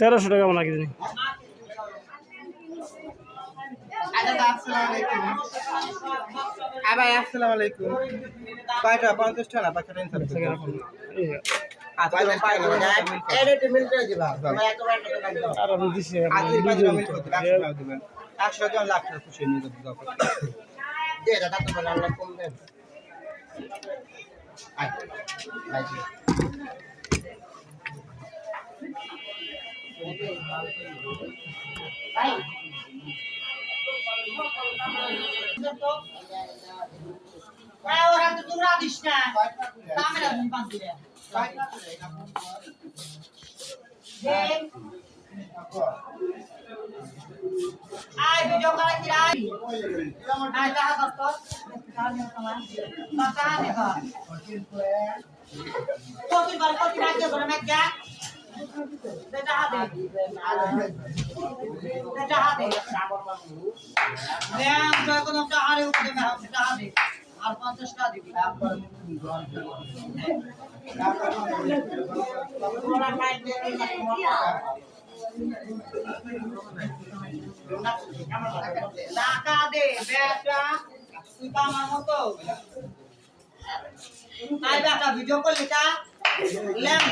তেরোশো টাকা কি জানি। দাদা আসসালামু আলাইকুম। আ আসসালামু আলাইকুম। কয়টা? পঞ্চাশ টাকা না পাঁচটা টেনশন এই যে, পাই না আর আমি দিছি আজকে আপনার পাঁচটা video মিনিট দিতে। করতে একশো টাকা লাখ টাকা খুশি নিয়ে যাব দে দাদা তোমার আল্লাহ কম আয় ভিডিও করা কি আয় আয় টাকা কত টাকা নে কর কত বার কত রাজ্য করে না আর পঞ্চাশ টাকা দিবি টাকা দে বেটা তুই তো আমার মতো আই বেটা ভিডিও করলি তা ল্যাম